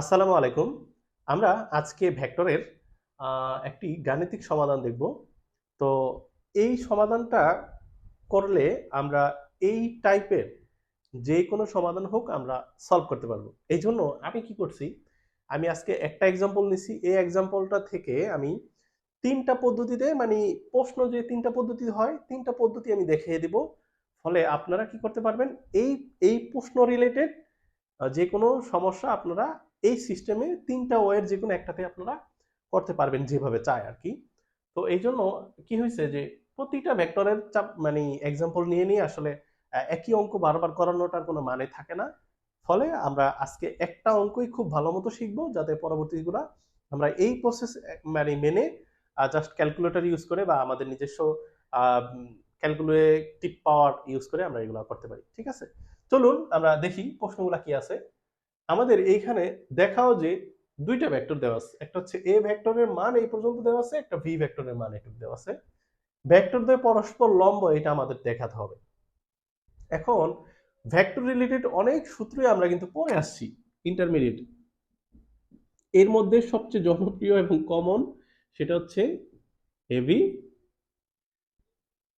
আসসালামু আলাইকুম। আমরা আজকে ভেক্টরের একটি গাণিতিক সমাধান দেখব। তো এই সমাধানটা করলে আমরা এই টাইপের যে কোনো সমাধান হোক আমরা সলভ করতে পারব। এই জন্য আমি কি করছি, আমি আজকে একটা এক্সাম্পল নিছি। এই এক্সাম্পলটা থেকে আমি তিনটা পদ্ধতিতে মানে প্রশ্ন যে তিনটা পদ্ধতি হয়, তিনটা পদ্ধতি আমি দেখিয়ে দিব। ফলে আপনারা কি করতে পারবেন, এই এই প্রশ্ন রিলেটেড যে কোনো সমস্যা আপনারা এই সিস্টেমে তিনটা ওয়ের যে কোনো একটাতে আপনারা করতে পারবেন যেভাবে চায় আর কি তো এই জন্য কি হয়েছে যে, প্রতিটা ভেক্টরের চাপ মানে এক্সাম্পল নিয়ে নিয়ে আসলে একই অঙ্ক বারবার করানোটার কোনো মানে থাকে না। ফলে আমরা আজকে একটা অঙ্কই খুব ভালো মতো শিখব, যাতে পরবর্তীগুলা আমরা এই প্রসেস মানে মেনে জাস্ট ক্যালকুলেটর ইউজ করে বা আমাদের নিজস্ব ক্যালকুলেটিভ পাওয়ার ইউজ করে আমরা এগুলো করতে পারি। ঠিক আছে? চলুন আমরা দেখি প্রশ্নগুলা কি আছে। আমাদের এইখানে দেখাও যে দুইটা ভেক্টর দেওয়া আছে। একটা হচ্ছে এ ভেক্টরের মান এই পর্যন্ত দেওয়া আছে, একটা ভি ভেক্টরের মান এটুকু দেওয়া আছে। ভেক্টর দ্বয় পরস্পর লম্ব এটা আমাদের দেখাতে হবে। এখন ভেক্টর রিলেটেড অনেক সূত্রই আমরা কিন্তু পড়ে আসছি ইন্টারমিডিয়েট এর মধ্যে সবচেয়ে জনপ্রিয় এবং কমন সেটা হচ্ছে এবি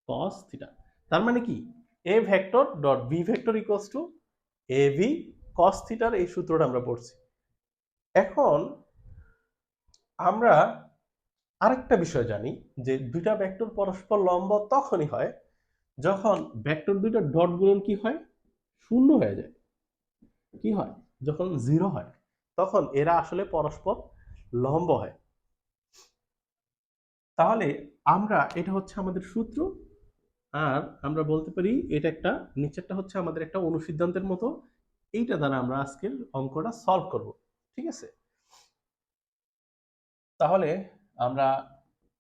কস থিটা তার মানে কি? A vector dot B vector equals to A V cos থিটার এই সূত্রটা আমরা পড়ছি। এখন আমরা আরেকটা বিষয় জানি যে দুইটা ভেক্টর পরস্পর লম্ব তখনই হয় যখন ভেক্টর দুইটা ডট গুণন কি হয়? শূন্য হয়ে যায়। কি হয়? যখন জিরো হয়, তখন এরা আসলে পরস্পর লম্ব হয়। তাহলে আমরা, এটা হচ্ছে আমাদের সূত্র, আর আমরা বলতে পারি এটা একটা, নিচেরটা হচ্ছে আমাদের একটা অনুসিদ্ধান্তের মতো এইটা দ্বারা আমরা আজকের অঙ্কটা সলভ করব, ঠিক আছে? তাহলে আমরা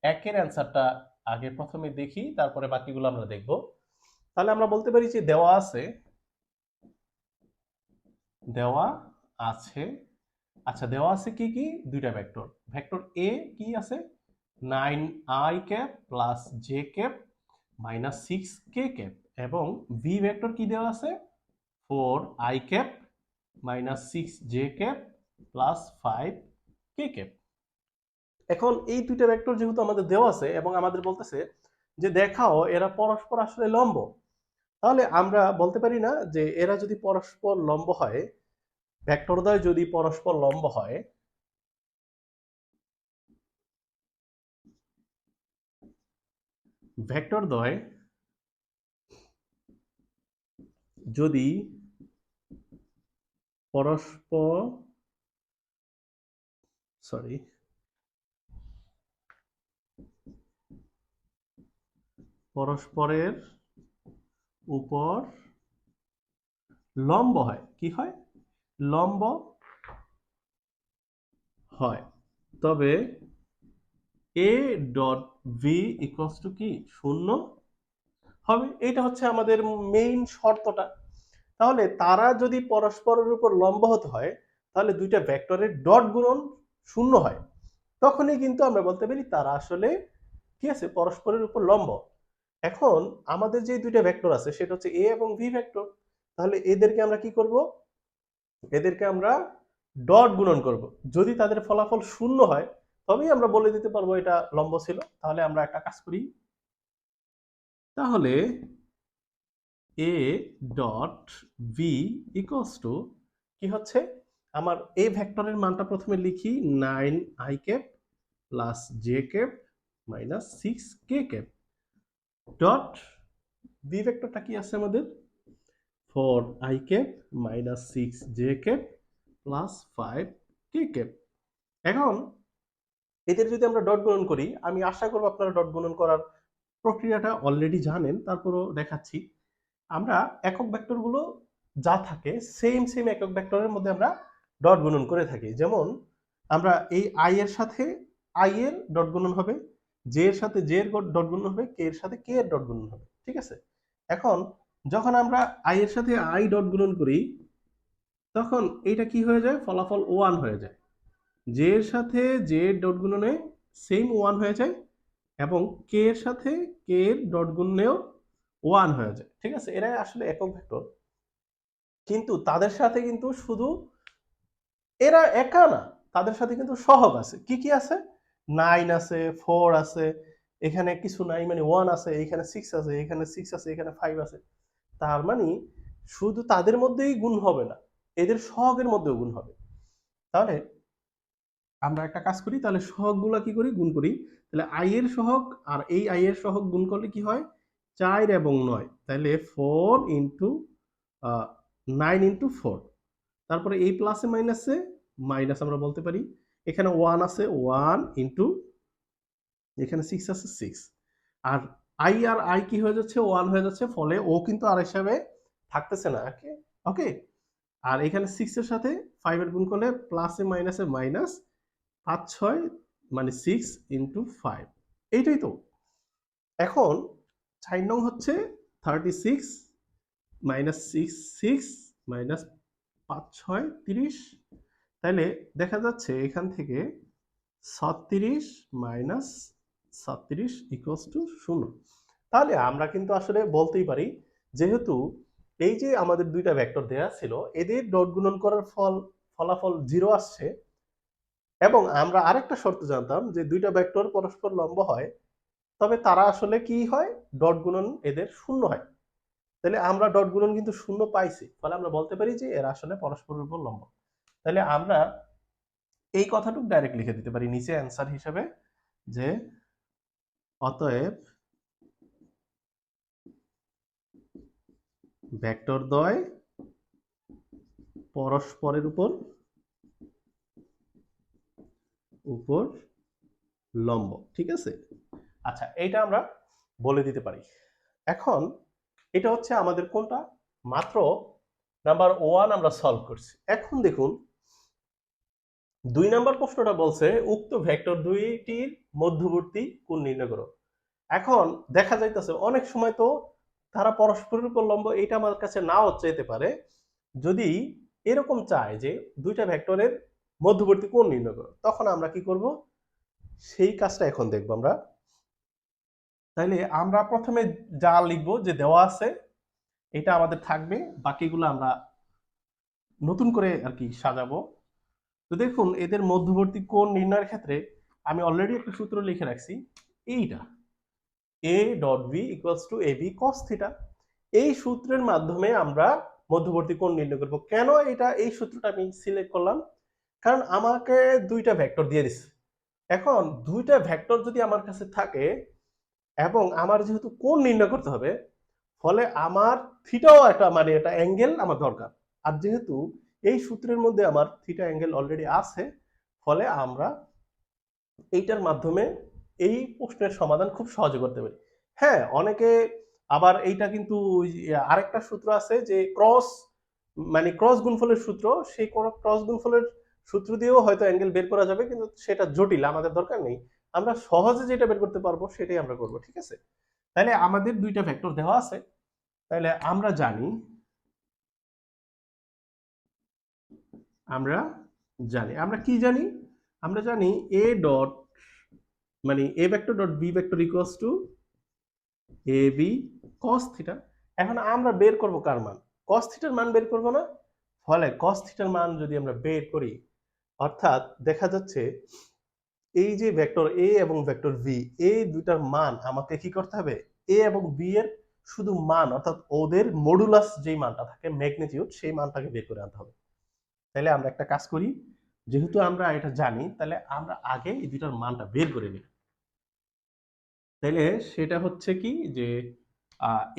একের অ্যান্সারটা আগে প্রথমে দেখি, তারপরে বাকিগুলো আমরা দেখব। তাহলে আমরা বলতে পারি যে দেওয়া আছে দেওয়া আছে আচ্ছা দেওয়া আছে কি কি? দুইটা ভেক্টর ভেক্টর এ কি আছে? Nine I cap plus J cap minus six K cap এবং ভি ভেক্টর কি দেওয়া আছে? Four I cap minus six J cap plus five K cap. এখন এই দুইটা ভেক্টর যেহেতু আমাদের দেওয়া আছে এবং আমাদের বলতেছে যে দেখাও এরা পরস্পর আসলে লম্ব। তাহলে আমরা বলতে পারি না যে এরা যদি পরস্পর লম্ব হয় ভেক্টরদ্বয় যদি পরস্পর লম্ব হয় ভেক্টরদ্বয় যদি পরস্পর সরি পরস্পরের উপর লম্ব হয়। কি হয়? লম্ব হয়। তবে A dot V equals to কি? শূন্য? হবে। এটা হচ্ছে আমাদের মেইন শর্তটা। তাহলে তারা যদি পরস্পরের উপর লম্ব হতে হয়, তাহলে দুইটা ভেক্টরের ডট গুণন শূন্য হয়। তখনই কিন্তু আমরা বলতে পারি তারা আসলে কি আছে? পরস্পরের উপর লম্ব। এখন আমাদের যে দুইটা ভেক্টর আছে, সেটা হচ্ছে এ এবং ভি ভেক্টর, তাহলে এদেরকে আমরা কি করব? এদেরকে আমরা ডট গুণন করব। যদি তাদের ফলাফল শূন্য হয়, তবেই আমরা বলে দিতে পারব এটা লম্ব ছিল। তাহলে আমরা একটা কাজ করি। তাহলে A dot V equals to কি হচ্ছে? আমার এ ভেক্টরের মানটা প্রথমে লিখি nine I cap plus J cap minus six K cap dot B ভেক্টরটা কি আছে আমাদের? Four I cap minus six J cap plus five K cap এখন এদের যদি আমরা ডট গুণন করি, আমি আশা করব আপনারা ডট গুণন করার প্রক্রিয়াটা অলরেডি জানেন, তারপরও দেখাচ্ছি। আমরা একক ভেক্টরগুলো যা থাকে সেম সেম একক ভেক্টরের মধ্যে আমরা ডট গুণন করে থাকি। যেমন আমরা এই আই এর সাথে আই এর ডট গুণন হবে জে এর সাথে জে এর ডট গুণন হবে কে এর সাথে কে এর ডট গুণন হবে, ঠিক আছে? এখন যখন আমরা আই এর সাথে আই ডট গুণন করি, তখন এইটা কি হয়ে যায়? ফলাফল ওয়ান হয়ে যায়। জে এর সাথে জে এর ডট গুণনে সেম ওয়ান হয়ে যায় এবং কে এর সাথে কে এর ডট গুণনেও ওয়ান হয়ে যায়। ঠিক আছে? এরা আসলে একক ভেক্টর কিন্তু তাদের সাথে কিন্তু শুধু এরা একা না, তাদের সাথে কিন্তু সহগ আছে। কি কি আছে? নাইন আছে ফোর আছে, এখানে কিছু নাই মানে ওয়ান আছে, এখানে সিক্স আছে, এখানে সিক্স আছে, এখানে ফাইভ আছে। তার মানে শুধু তাদের মধ্যেই গুণ হবে না, এদের সহগের মধ্যেও গুণ হবে। তাহলে আমরা একটা কাজ করি, তাহলে সহগগুলো কি করি? গুণ করি। তাহলে আই এর সহগ আর এই আই এর সহগ গুণ করলে কি হয়? চার এবং নয়। তাহলে four into nine into four তারপরে এই প্লাসে মাইনাসে মাইনাস আমরা বলতে পারি। এখানে ওয়ান আছে ওয়ান ইন্টু এখানে সিক্স আছে সিক্স আর আই আর আই কি হয়ে যাচ্ছে? ওয়ান হয়ে যাচ্ছে, ফলে ও কিন্তু আর হিসাবে থাকতেছে না ওকে ওকে আর এখানে সিক্সের সাথে ফাইভের গুণ করলে প্লাসে মাইনাসে মাইনাস পাঁচ, ছয় মানে সিক্স ইন্টু ফাইভ এইটাই তো। এখন চার নং হচ্ছে thirty six minus six six minus পাঁচ, ছয়, তিরিশ। তাহলে দেখা যাচ্ছে এখান থেকে ছত্রিশ মাইনাস ছত্রিশ ইকুয়ালস টু শূন্য। তাহলে আমরা কিন্তু আসলে বলতেই পারি, যেহেতু এই যে আমাদের দুইটা ভেক্টর দেওয়া ছিল, এদের ডট গুণন করার ফল, ফলাফল জিরো আসছে। এবং আমরা আরেকটা শর্ত জানতাম যে দুইটা ভেক্টর পরস্পর লম্ব হয় তবে তারা আসলে কি হয়? ডট গুণন এদের শূন্য হয়। তাহলে আমরা ডট গুণন কিন্তু শূন্য পাইছি। ফলে আমরা বলতে পারি যে এরা আসলে পরস্পরের উপর লম্ব। তাহলে আমরা এই কথাটুকু ডাইরেক্ট লিখে দিতে পারি নিচে অ্যান্সার হিসেবে যে অতএব ভেক্টর দ্বয় পরস্পরের উপর উপর লম্ব, ঠিক আছে? আচ্ছা এইটা আমরা বলে দিতে পারি। এখন এটা হচ্ছে আমাদের কোনটা? মাত্র নাম্বার ওয়ান আমরা সলভ করছি। এখন দেখুন, দুই নাম্বার প্রশ্নটা বলছে, উক্ত ভেক্টর দুইটির মধ্যবর্তী কোণ নির্ণয় করো। এখন দেখা যাইতেছে, অনেক সময় তো তারা পরস্পরের উপর লম্ব এটা আমার কাছে নাও চাইতে পারে। যদি এরকম চায় যে দুইটা ভেক্টরের মধ্যবর্তী কোণ নির্ণয় করো, তখন আমরা কি করব? সেই কাজটা এখন দেখব আমরা। তাইলে আমরা প্রথমে যা লিখব যে দেওয়া আছে, এটা আমাদের থাকবে। বাকিগুলো আমরা নতুন করে আর কি সাজাবো। তো দেখুন, এদের মধ্যবর্তী কোণ নির্ণয়ের ক্ষেত্রে আমি অলরেডি একটা সূত্র লিখে রাখছি। এইটা। A dot V equals to A V cos theta এই সূত্রের মাধ্যমে আমরা মধ্যবর্তী কোণ নির্ণয় করব। কেন এটা এই সূত্রটা আমি সিলেক্ট করলাম? কারণ আমাকে দুইটা ভেক্টর দিয়ে দিচ্ছে এখন দুইটা ভেক্টর যদি আমার কাছে থাকে এবং আমার যেহেতু কোণ নির্ণয় করতে হবে, ফলে আমার থিটাও একটা মানে এটা অ্যাঙ্গেল আমার দরকার। আর যেহেতু এই সূত্রের মধ্যে আমার থিটা অ্যাঙ্গেল অলরেডি আছে, ফলে আমরা এইটার মাধ্যমে এই প্রশ্নের সমাধান খুব সহজে করতে পারি। হ্যাঁ অনেকে আবার এইটা কিন্তু আরেকটা সূত্র আছে যে ক্রস মানে ক্রস গুণফলের সূত্র, সেই ক্রস গুণফলের সূত্র দিয়েও হয়তো অ্যাঙ্গেল বের করা যাবে, কিন্তু সেটা জটিল, আমাদের দরকার নেই। আমরা সহজে যেটা বের করতে পারব সেটাই আমরা করব, ঠিক আছে? তাহলে আমাদের দুইটা ভেক্টর দেওয়া আছে। তাহলে আমরা জানি আমরা জানি, আমরা কি জানি? আমরা জানি এ ডট মানে A vector dot B vector equals to A B cos theta এখন আমরা বের করব কার মান? কস থিটার মান বের করব না? ফলে কস থিটার মান যদি আমরা বের করি, অর্থাৎ দেখা যাচ্ছে এই যে ভেক্টর এ এবং ভেক্টর ভি এই দুইটার মান আমাকে কি করতে হবে? এ এবং বি এর শুধু মান, অর্থাৎ ওদের মডুলাস যেই মানটা থাকে ম্যাগনিটিউড সেই মানটাকে বের করে আনতে হবে। তাহলে আমরা একটা কাজ করি, যেহেতু আমরা এটা জানি তাহলে আমরা আগে এই দুইটার মানটা বের করে নিই। তাহলে সেটা হচ্ছে কি, যে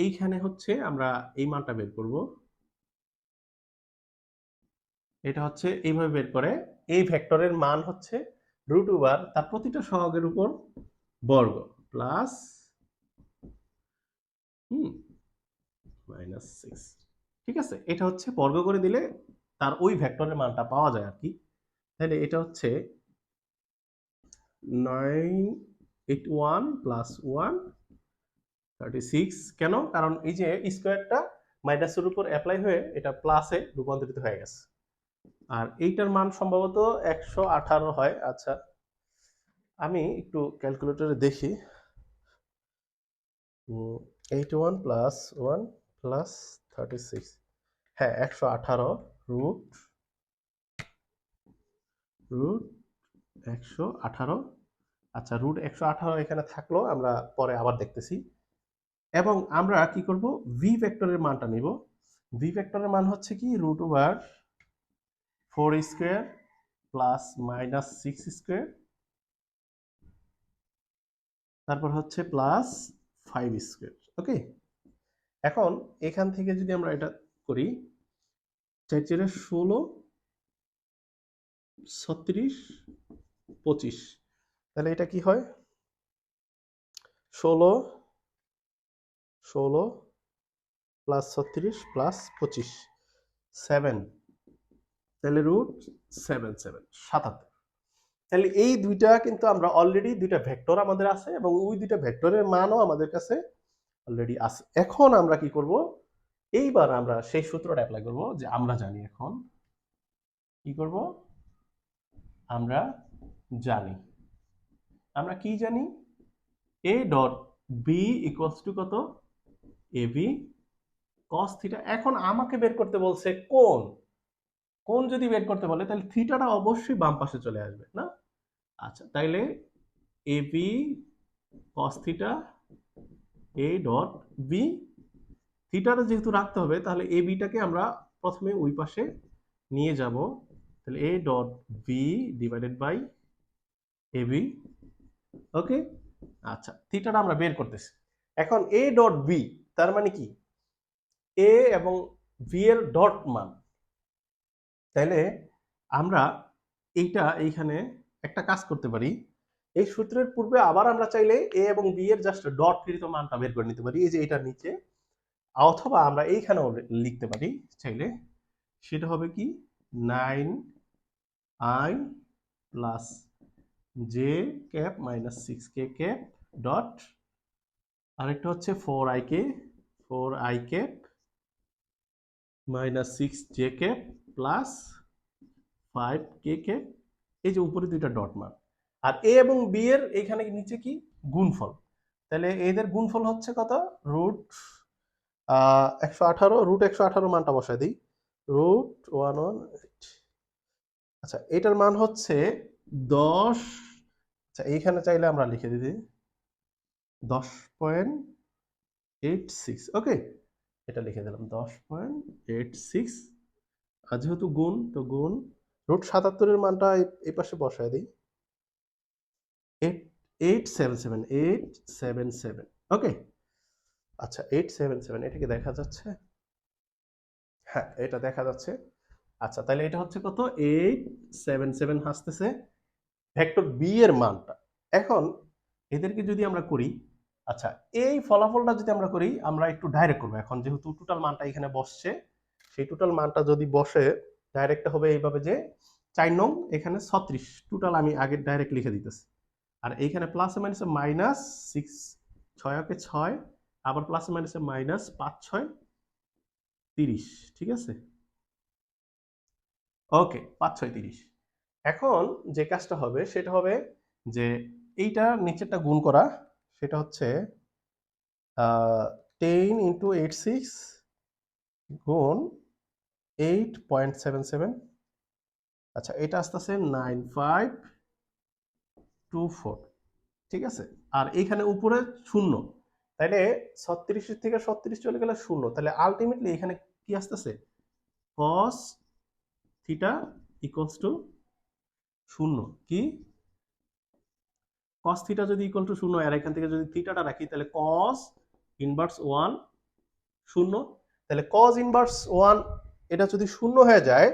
এইখানে হচ্ছে আমরা এই মানটা বের করব। এটা হচ্ছে এইভাবে বের করে, এই ভেক্টরের মান হচ্ছে রুট ওভার তার প্রতিটা সহগের উপর বর্গ প্লাস মাইনাস সিক্স ঠিক আছে? এটা হচ্ছে বর্গ করে দিলে তার ওই ভেক্টরের মানটা পাওয়া যায় আর কি। তাহলে এটা হচ্ছে nine eight one plus one thirty six কেন? কারণ এই যে স্কোয়ারটা মাইনাসের উপর অ্যাপ্লাই হয়ে এটা প্লাসে রূপান্তরিত হয়ে গেছে। আর এইটার মান সম্ভবত একশো আঠারো হয়। আচ্ছা আমি একটু ক্যালকুলেটরে দেখি। Eight one plus one plus thirty six হ্যাঁ একশো আঠারো রুট রুট একশো আঠারো। আচ্ছা রুট একশো আঠারো এখানে থাকল, আমরা পরে আবার দেখতেছি। এবং আমরা কি করব? ভি ভেক্টরের মানটা নিব। ভি ভেক্টরের মান হচ্ছে কি? Root over four square plus minus six square, তারপর হচ্ছে প্লাস ফাইভ স্কোয়ার, ওকে? এখন এখান থেকে যদি আমরা এটা করি চার চারে ষোলো, ছত্রিশ, পঁচিশ, তাহলে এটা কি হয়? ষোলো ষোলো, প্লাস ছত্রিশ, প্লাস পঁচিশ, সেভেন তাহলে রুট সেভেন সেভেন সাতাত্তর। তাহলে এই দুইটা কিন্তু আমরা অলরেডি দুইটা ভেক্টর আমাদের আছে এবং ওই দুইটা ভেক্টরের মানও আমাদের কাছে অলরেডি আছে। এখন আমরা কি করব? এইবার আমরা সেই সূত্রটা অ্যাপ্লাই করব যে আমরা জানি এখন কি করব? আমরা জানি। আমরা কি জানি? A dot B equals to কত? এ বি কস থিটা এখন আমাকে বের করতে বলছে কোন? কোন যদি বের করতে বলে, তাহলে থিটাটা অবশ্যই বাম পাশে চলে আসবে, না? আচ্ছা তাইলে A B cos theta A dot B থিটাটা যেহেতু রাখতে হবে, তাহলে এ বিটাকে আমরা প্রথমে ওই পাশে নিয়ে যাব। তাহলে A dot B divided by A B okay আচ্ছা থিটাটা আমরা বের করতেছি। এখন এ ডট বি তার মানে কি? এ এবং বি এর ডট মান। তাইলে আমরা এইটা এইখানে একটা কাজ করতে পারি। এই সূত্রের পূর্বে আবার আমরা চাইলে এ এবং বি এর জাস্ট ডট কৃত মানটা বের করে নিতে পারি। এই যে এটার নিচে, অথবা আমরা এইখানেও লিখতে পারি। চাইলে সেটা হবে কি? Nine i plus j cap minus six k cap dot আরেকটা হচ্ছে four i k four i cap minus six j cap plus five k cap এই যে উপরে দুইটা ডট মার্ক আর এ এবং বি এর এখানে নিচে কি? গুণফল। তাহলে এদের গুণফল হচ্ছে কত? রুট একশো আঠারো রুট একশো আঠারো মানটা বসায় দিই। রুট ওয়ান ওয়ান এইট আচ্ছা এটার মান হচ্ছে দশ। আচ্ছা এইখানে চাইলে আমরা লিখে দিই। দশ পয়েন্ট এইট সিক্স ওকে এটা লিখে দিলাম। দশ পয়েন্ট এইট সিক্স আর যেহেতু গুণ, তো গুণ, রুট সাতাত্তরের মানটা এই- পাশে বসায় দিই। Eight eight seven seven eight seven seven okay আচ্ছা এইট সেভেন সেভেন এটা কি দেখা যাচ্ছে? হ্যাঁ এটা দেখা যাচ্ছে। আচ্ছা তাহলে এটা হচ্ছে কত? এইট সেভেন সেভেন আসতেছে ভেক্টর বি এর মানটা। এখন এদেরকে যদি আমরা করি আচ্ছা এই ফলাফলটা যদি আমরা করি, আমরা একটু ডাইরেক্ট করব। এখন যেহেতু টোটাল মানটা এখানে বসছে সেই টোটাল মানটা যদি বসে ডাইরেক্ট হবে এইভাবে যে চার নং, এখানে ছত্রিশ। টোটাল আমি আগে ডাইরেক্ট লিখে দিতেছি। আর এইখানে প্লাস মাইনাসে মাইনাস সিক্স ছয় ওকে ছয়, আবার প্লাস মাইনাসে মাইনাস পাঁচ, ছয়, তিরিশ। ঠিক আছে? ওকে পাঁচ, ছয়, তিরিশ। এখন যে কাজটা হবে, সেটা হবে যে এইটা নিচেরটা গুণ করা, সেটা হচ্ছে টেন ইন্টু এইট সিক্স গুণ এইট পয়েন্ট সেভেন সেভেন আচ্ছা এটা আসতেছে নাইন ফাইভ টু ফোর ঠিক আছে? আর এইখানে উপরে শূন্য। তাইলে ছত্রিশের থেকে ছত্রিশ চলে গেলে শূন্য। তাহলে আলটিমেটলি এখানে কি আসতেছে? কস থিটা ইকুয়ালস টু শূন্য। কি? কস থিটা যদি ইকুয়াল টু শূন্য, আর এখান থেকে যদি থিটাটা রাখি, তাহলে কস ইনভার্স ওয়ান শূন্য। তাহলে কজ ইনভার্স ওয়ান এটা যদি শূন্য হয়ে যায়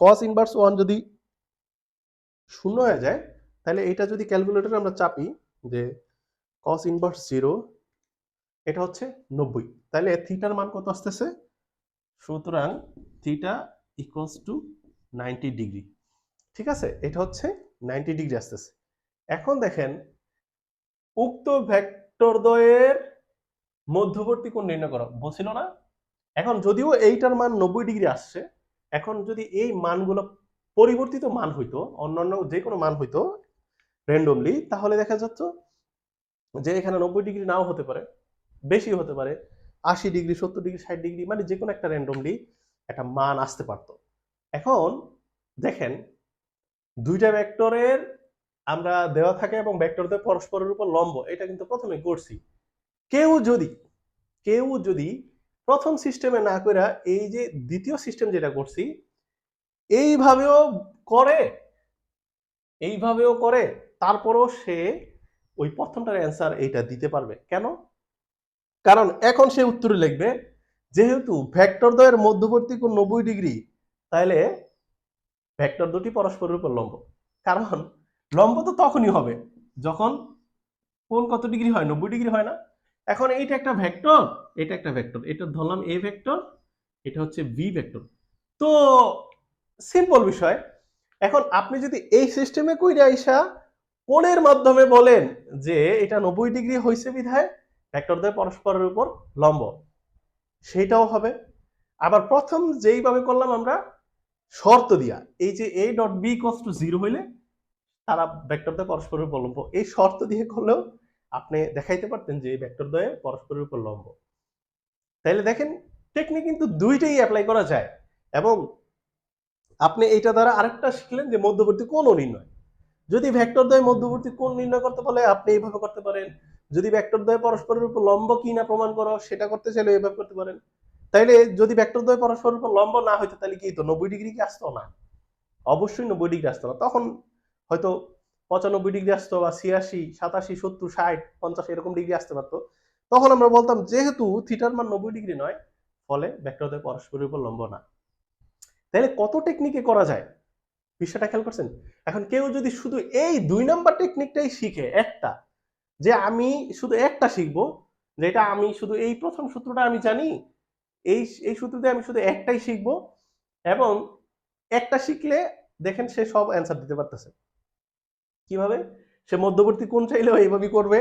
কজ ইনভার্স ওয়ান যদি শূন্য হয়ে যায়, তাহলে এটা যদি ক্যালকুলেটরে আমরা চাপি যে কস ইনভার্স জিরো এটা হচ্ছে নব্বই। তাহলে থিটার মান কত আসতেছে? সুতরাং theta equals to ninety degree ঠিক আছে? এটা হচ্ছে নাইনটি ডিগ্রি আসতেছে। এখন দেখেন, উক্ত ভেক্টর দ্বয়ের মধ্যবর্তী কোণ নির্ণয় করো। বলছিল না? এখন যদিও এইটার মান নব্বই ডিগ্রি আসছে, এখন যদি এই মানগুলো পরিবর্তিত মান হইতো, অন্যান্য যে কোনো মান হইতো র্যান্ডমলি তাহলে দেখা যাচ্ছে যে এখানে নব্বই ডিগ্রি নাও হতে পারে বেশি হতে পারে, আশি ডিগ্রি, সত্তর ডিগ্রি, ষাট ডিগ্রি মানে যে কোনো একটা র্যান্ডমলি একটা মান আসতে পারতো। এখন দেখেন, দুইটা ভেক্টরের আমরা দেওয়া থাকে এবং ভেক্টরদের পরস্পরের উপর লম্ব, এটা কিন্তু প্রথমে করছি। কেউ যদি কেউ যদি প্রথম সিস্টেমে না করে এই যে দ্বিতীয় সিস্টেম যেটা করছি, এইভাবেও করে এইভাবেও করে, তারপরও সে ওই প্রথমটার অ্যান্সার এইটা দিতে পারবে। কেন? কারণ এখন সে উত্তরে লিখবে, যেহেতু ভেক্টর দ্বয়ের মধ্যবর্তী কোণ নব্বই ডিগ্রি তাহলে ভেক্টর দুটি পরস্পরের উপর লম্ব। কারণ লম্ব তো তখনই হবে, যখন কোন কত ডিগ্রি হয়? নব্বই ডিগ্রি হয় না? এখন এইটা একটা ভেক্টর, এটা একটা ভেক্টর, এটা ধরলাম এ ভেক্টর, এটা হচ্ছে বি ভেক্টর। তো সিম্পল বিষয়, এখন আপনি যদি এই সিস্টেমে কইরা আইসা কোণের মাধ্যমে বলেন যে এটা নব্বই ডিগ্রি হয়েছে বিধায় ভেক্টরদের পরস্পরের উপর লম্ব, সেটাও হবে। আবার প্রথম যেইভাবে করলাম আমরা, শর্ত দিয়া, এই যে A dot B cos to zero হইলে তারা ভেক্টরদের পরস্পরের উপর লম্ব, এই শর্ত দিয়ে করলেও আপনি দেখাইতে পারতেন যে এই ভেক্টর দ্বয়ে পরস্পরের উপর লম্ব। তাইলে দেখেন টেকনিক কিন্তু দুইটাই অ্যাপ্লাই করা যায় এবং আপনি এইটা দ্বারা আরেকটা শিখলেন যে মধ্যবর্তী কোণ নির্ণয়। যদি ভেক্টর দ্বয় মধ্যবর্তী কোণ নির্ণয় করতে বলে, আপনি এইভাবে করতে পারেন। যদি ভেক্টর দ্বয় পরস্পরের উপর লম্ব কি না প্রমাণ করো, সেটা করতে চাইলে এইভাবে করতে পারেন। তাইলে যদি ভেক্টর দ্বয় পরস্পরের উপর লম্ব না হইতো তাহলে কি তো নব্বই ডিগ্রি কি আসতো না? অবশ্যই নব্বই ডিগ্রি আসতো না। তখন হয়তো পঁচানব্বই ডিগ্রি আসতো বা ছিয়াশি, সাতাশি, সত্তর, ষাট, পঞ্চাশ এরকম ডিগ্রি আসতে পারতো। তখন আমরা বলতাম, যেহেতু থিটার মান নব্বই ডিগ্রি নয়, ফলে ভেক্টর পরস্পরের উপর লম্ব না। তাহলে কত টেকনিকে করা যায়? বিষয়টা খেয়াল করছেন? এখন কেউ যদি শুধু এই দুই নাম্বার টেকনিকটাই শিখে একটা, যে আমি শুধু একটা শিখব, যেটা আমি শুধু এই প্রথম সূত্রটা আমি জানি, এই এই সূত্রতে আমি শুধু একটাই শিখব, এবং একটা শিখলে দেখেন সে সব অ্যান্সার দিতে পারতেছে। কীভাবে? সে মধ্যবর্তী কোন চাইলেও এইভাবেই করবে।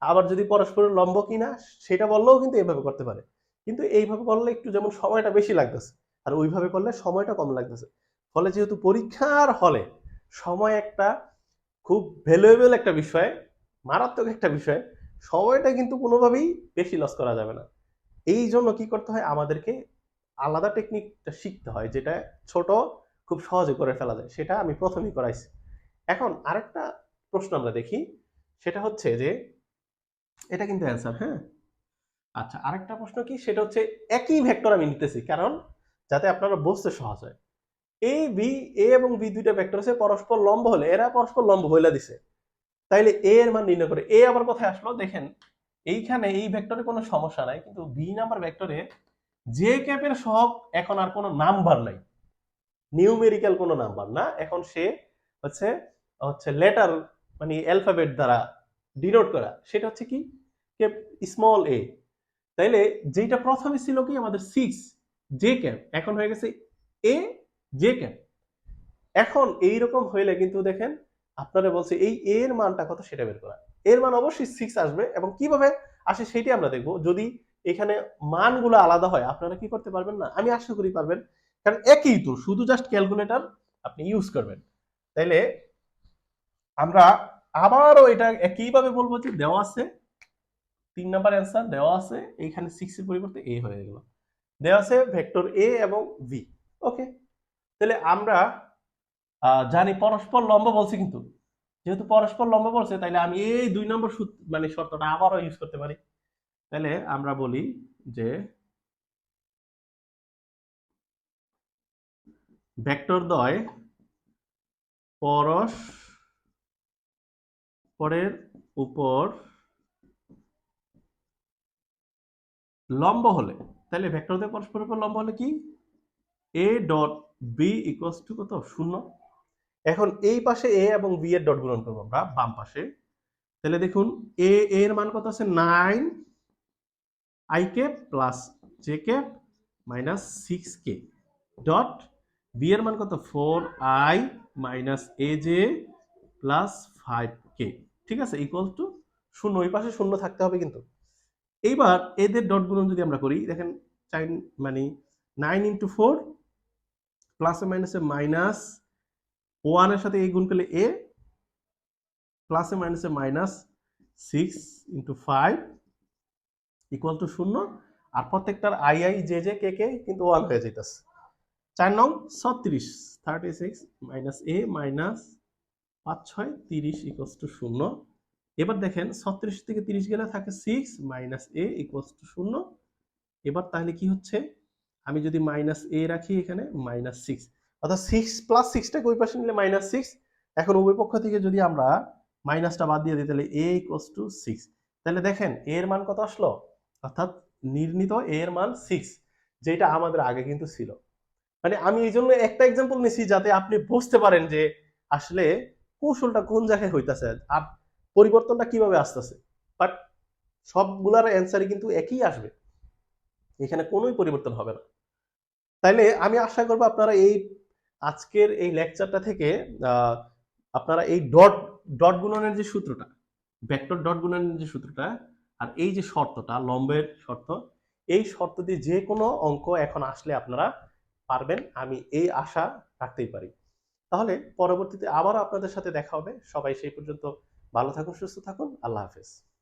আবার যদি পরস্পরের লম্ব কিনা, সেটা বললেও কিন্তু এইভাবে করতে পারে। কিন্তু এইভাবে করলে একটু যেমন সময়টা বেশি লাগতেছে, আর ওইভাবে করলে সময়টা কম লাগতেছে। ফলে যেহেতু পরীক্ষার হলে সময় একটা খুব ভ্যালুয়েবল একটা বিষয়, মারাত্মক একটা বিষয়, সময়টা কিন্তু কোনোভাবেই বেশি লস করা যাবে না। এই জন্য কি করতে হয়? আমাদেরকে আলাদা টেকনিকটা শিখতে হয়, যেটা ছোট খুব সহজে করে ফেলা যায়। সেটা আমি প্রথমেই করাইছি। এখন আরেকটা প্রশ্ন আমরা দেখি, সেটা হচ্ছে যে, এটা কিন্তু অ্যান্সার হ্যাঁ? আচ্ছা আরেকটা প্রশ্ন কি? সেটা হচ্ছে একই ভেক্টর আমি নিতেছি, কারণ যাতে আপনারা বুঝতে সহজ হয়। এ বি এ এবং বি দুইটা ভেক্টর আছে পরস্পর লম্ব হলে, এরা পরস্পর লম্ব হইলা দিছে। তাইলে এ এর মান নির্ণয় করে এ আবার কোথায় আসলো? দেখেন, এইখানে এই ভেক্টরে কোনো সমস্যা নাই, কিন্তু বি নাম্বার ভেক্টরে যে ক্যাপের সব এখন আর কোনো নাম্বার নাই। নিউমেরিক্যাল কোনো নাম্বার না, এখন সে হচ্ছে হচ্ছে লেটার মানে অ্যালফাবেট দ্বারা ডিনোট করা, সেটা হচ্ছে কি? স্মল এ তাইলে যেটা প্রথমে ছিল কি? আমাদের সিক্স জে ক্যাপ এখন হয়ে গেছে এ জে ক্যাপ এখন এইরকম হইলে কিন্তু দেখেন, আপনারা বলছে এই এর মানটা কত? সেটা বের করা। এর মান অবশ্যই সিক্স আসবে এবং কীভাবে আসে সেটাই আমরা দেখব। যদি এখানে মানগুলো আলাদা হয়, আপনারা কি করতে পারবেন না? আমি আশা করি পারবেন। কারণ একই তো, শুধু জাস্ট ক্যালকুলেটর আপনি ইউজ করবেন। তাইলে আমরা আবারও এটা একইভাবে বলব যে দেওয়া আছে, তিন নাম্বার অ্যান্সার দেওয়া আছে, এইখানে সিক্সের পরিবর্তে এ হয়ে গেল। দেওয়া আছে ভেক্টর এ এবং ভি ওকে তাহলে আমরা জানি পরস্পর লম্ব বলছে কিন্তু। যেহেতু পরস্পর লম্ব বলছে তাহলে আমি এই দুই নম্বর মানে শর্তটা আবারও ইউজ করতে পারি। তাহলে আমরা বলি যে ভেক্টর দয় দ্বয় পরস্পরের উপর লম্ব হলে, তাহলে ভেক্টর দ্বয় পরস্পরের উপর লম্ব হলে কি? A dot B equals to কত? শূন্য। এখন এই পাশে এ এবং বি এর ডট গুণন করব আমরা, বাম পাশে। তাহলে দেখুন এ এর মান কত আছে? Nine i k plus j k minus six k dot B এর মান কত? Four i minus A j plus five k ঠিক আছে ইকুয়াল টু শূন্য, ওই পাশে শূন্য থাকতে হবে কিন্তু। এইবার এদের ডট গুণন যদি আমরা করি, দেখেন চাইন মানে নাইন ইন্টু ফোর প্লাসে মাইনাসে মাইনাস ওয়ানের সাথে এই গুণ করলে এ প্লাসে মাইনাসে minus six into five equal to শূন্য আর প্রত্যেকটার i i j j k k কিন্তু ওয়ান হয়ে যেতেছে চার নং ছত্রিশ thirty six minus A minus পাঁচ ছয় তিরিশ ইকোয়াস টু শূন্য। এবার দেখেন ছত্রিশ থেকে তিরিশ গেলে থাকে six minus A equals to শূন্য। এবার তাহলে কি হচ্ছে? আমি যদি মাইনাস এ রাখি এখানে মাইনাস সিক্স অর্থাৎ সিক্স প্লাস সিক্সটাকে ওই পাশে নিলে মাইনাস সিক্স এখন উভয় পক্ষ থেকে যদি আমরা মাইনাসটা বাদ দিয়ে দিই, তাহলে এ ইকোয়াস টু সিক্স তাহলে দেখেন এর মান কত আসলো? অর্থাৎ নির্ণীত এর মান সিক্স যেটা আমাদের আগে কিন্তু ছিল। মানে আমি এই জন্য একটা এক্সাম্পল নিছি যাতে আপনি বুঝতে পারেন যে আসলে কৌশলটা কোন জায়গায় হইতাছে? আর পরিবর্তনটা কীভাবে আসতেছে? বাট সবগুলার অ্যান্সারই কিন্তু একই আসবে। এখানে কোনোই পরিবর্তন হবে না। তাইলে আমি আশা করব আপনারা এই আজকের এই লেকচারটা থেকে আপনারা এই ডট ডট গুণনের যে সূত্রটা ভেক্টর ডট গুণনের যে সূত্রটা, আর এই যে শর্তটা, লম্বের শর্ত, এই শর্ত দিয়ে যে কোনো অঙ্ক এখন আসলে আপনারা পারবেন। আমি এই আশা রাখতেই পারি। তাহলে পরবর্তীতে আবার আপনাদের সাথে দেখা হবে। সবাই সেই পর্যন্ত ভালো থাকুন, সুস্থ থাকুন। আল্লাহ হাফেজ।